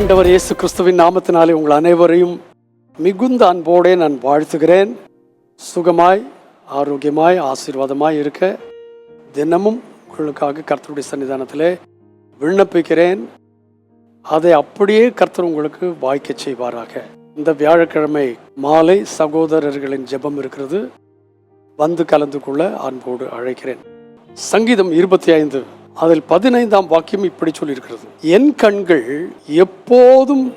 ஆண்டவர் இயேசு கிறிஸ்துவின் நாமத்தினாலே உங்கள் அனைவரையும் மிகுந்த அன்போடே நான் வாழ்த்துகிறேன். சுகமாய் ஆரோக்கியமாய் ஆசீர்வாதமாய் இருக்க தினமும் உங்களுக்காக கர்த்தருடைய சன்னிதானத்திலே விண்ணப்பிக்கிறேன். அதை அப்படியே கர்த்தர் உங்களுக்கு வாய்க்கச் செய்வாராக. இந்த வியாழக்கிழமை மாலை சகோதரர்களின் ஜெபம் இருக்கிறது. வந்து கலந்து கொள்ள அன்போடு அழைக்கிறேன். சங்கீதம் இருபத்தி ஐந்து. அதில் பதினைந்தாம் வாக்கியம் இப்படி சொல்லியிருக்கிறது. என் கண்கள் எப்போதும்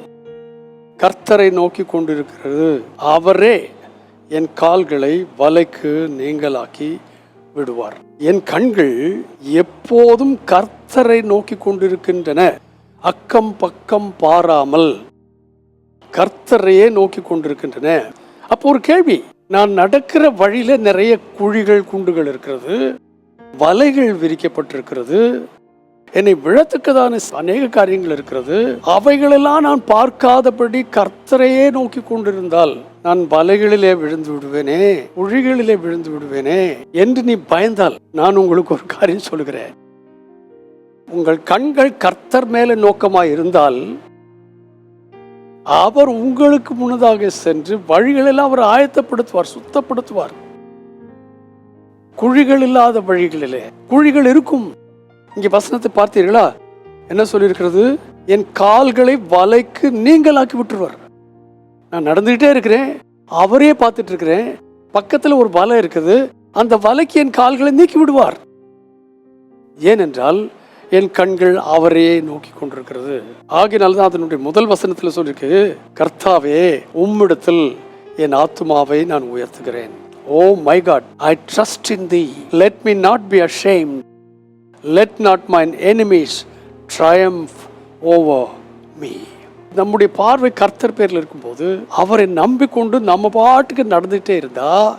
கர்த்தரை நோக்கி கொண்டிருக்கிறது. அவரே என் கால்களை வலைக்கு நீங்களாக்கி விடுவார். என் கண்கள் எப்போதும் கர்த்தரை நோக்கி கொண்டிருக்கின்றன. அக்கம் பக்கம் பாராமல் கர்த்தரையே நோக்கி கொண்டிருக்கின்றன. அப்போ ஒரு கேள்வி நான் நடக்கிற வழியில நிறைய குழிகள் குண்டுகள் இருக்கிறது. வலைகள் விரிக்கப்பட்டிருக்கிறது. என்னை விழத்துக்குதான அநேக காரியங்கள் இருக்கிறது. அவைகளெல்லாம் நான் பார்க்காதபடி கர்த்தரையே நோக்கி கொண்டிருந்தால் நான் வலைகளிலே விழுந்து விடுவேனே உழிகளிலே விழுந்து விடுவேனே என்று நீ பயந்தால் நான் உங்களுக்கு ஒரு காரியம் சொல்கிறேன் உங்கள் கண்கள் கர்த்தர் மேல நோக்கமாக இருந்தால் அவர் உங்களுக்கு முன்னதாக சென்று வழிகளெல்லாம் அவர் ஆயத்தப்படுத்துவார் சுத்தப்படுத்துவார். குழிகள் இல்லாத வழிகளிலே. குழிகள் இருக்கும். இங்க வசனத்தை பார்த்தீர்களா? என்ன சொல்லியிருக்கிறது? என் கால்களை வலைக்கு நீங்களாக்கி விட்டுருவார். நான் நடந்துகிட்டே இருக்கிறேன். அவரே பார்த்துட்டு இருக்கிறேன் பக்கத்தில் ஒரு வலை இருக்குது. அந்த வலைக்கு என் கால்களை நீக்கி விடுவார். ஏனென்றால் என் கண்கள் அவரையே நோக்கி கொண்டிருக்கிறது. ஆகினால்தான் அதனுடைய முதல் வசனத்தில் சொல்லிருக்கு கர்த்தாவே உம்மிடத்தில் என் ஆத்துமாவை நான் உயர்த்துகிறேன். ஓ my God I trust in thee let me not be ashamed let not mine enemies triumph over me நம்முடைய பார்வை கர்த்தர் பேரில் இருக்கும்போது அவரை நம்பிக்கொண்டு நம்ம பாட்டுக்கு நடந்துகிட்டே இருந்தா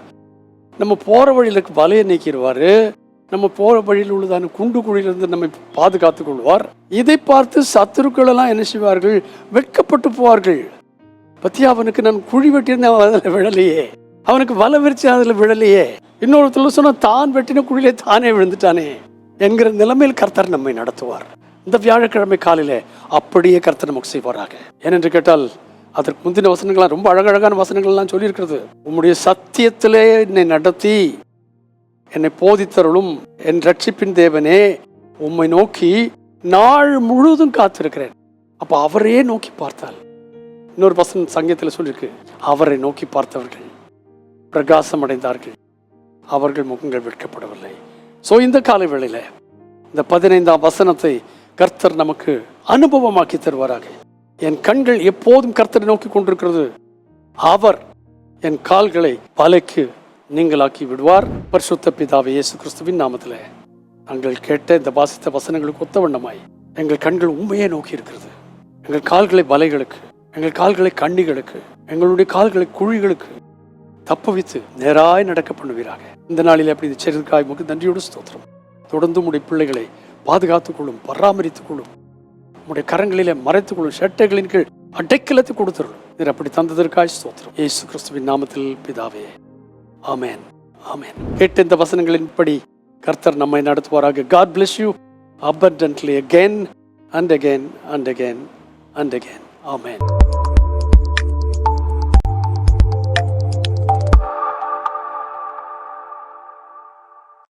நம்ம போற வழியில வலையை நீக்கிடுவார் நம்ம போற வழியில் உள்ளதான குண்டு குழியிலிருந்து நம்மை பாதுகாத்து கொள்வார். இதை பார்த்து சத்துருக்கள் எல்லாம் என்ன செய்வார்கள்? வெட்கப்பட்டு போவார்கள். பத்தியா அவனுக்கு நான் குழி வெட்டியிருந்தேன் அதில் விழலையே. அவனுக்கு வலை விரிச்சு அதில் விழலையே. இன்னொருத்தர் சொன்னால் தான் வெட்டின குழியிலே தானே விழுந்துட்டானே? என்கிற நிலைமையில் கர்த்தர் நம்மை நடத்துவார். இந்த வியாழக்கிழமை காலையில் அப்படியே கர்த்தர் நமக்கு செய்வாராக. ஏனென்று கேட்டால் அதற்கு முந்தின வசனங்கள்லாம் ரொம்ப அழகழகான வசனங்கள்லாம் சொல்லியிருக்கிறது. உம்முடைய சத்தியத்திலே என்னை நடத்தி என்னை போதித்தருளும் என் ரட்சிப்பின் தேவனே உம்மை நோக்கி நாள் முழுவதும் காத்திருக்கிறேன். அப்போ அவரையே நோக்கி பார்த்தால் இன்னொரு வசனம் சங்கத்தில் சொல்லியிருக்கு அவரை நோக்கி பார்த்தவர்கள் பிரகாசம் அடைந்தார்கள் அவர்கள் முகங்கள் வெட்கப்படவில்லை. சோ இந்த காலை வேளையில் இந்த பதினைந்தாம் வசனத்தை கர்த்தர் நமக்கு அனுபவமாக்கி தருவாராக. என் கண்கள் எப்போதும் கர்த்தரை நோக்கி கொண்டிருக்கிறது. அவர் என் கால்களை வலைக்கு நீங்களாக்கி விடுவார். பரிசுத்த பிதாவை இயேசு கிறிஸ்துவின் நாமத்திலே. நாங்கள் கேட்ட இந்த வாசித்த வசனங்களுக்கு ஒத்த வண்ணமாய் எங்கள் கண்கள் உண்மையே நோக்கி இருக்கிறது. எங்கள் கால்களை வலைகளுக்கு எங்கள் கால்களை கண்ணிகளுக்கு எங்களுடைய கால்களை குழிகளுக்கு தப்புவித்து நேராய் நடக்க பண்ணுவீராக. இந்த நாளில் அப்படி இந்த செருக்காய் முக்கு நன்றியோடு ஸ்தோத்திரம். தொடர்ந்து உடைய பிள்ளைகளை பாதுகாத்துக் கொள்ளும் பராமரித்துக் கொள்ளும். உடைய கரங்களிலே மறைத்துக் கொள்ளும் சட்டைகளின் கீழ் அடைக்கலத்தை கொடுத்துருளும். நீர் அப்படி தந்ததற்காய் ஸ்தோத்திரம். ஏசு கிறிஸ்துவின் நாமத்தில் பிதாவே. ஆமேன். ஆமேன். கேட்ட இந்த வசனங்களின்படி கர்த்தர் நம்மை நடத்துவாராக. God bless you abundantly again and again and again and again. Amen.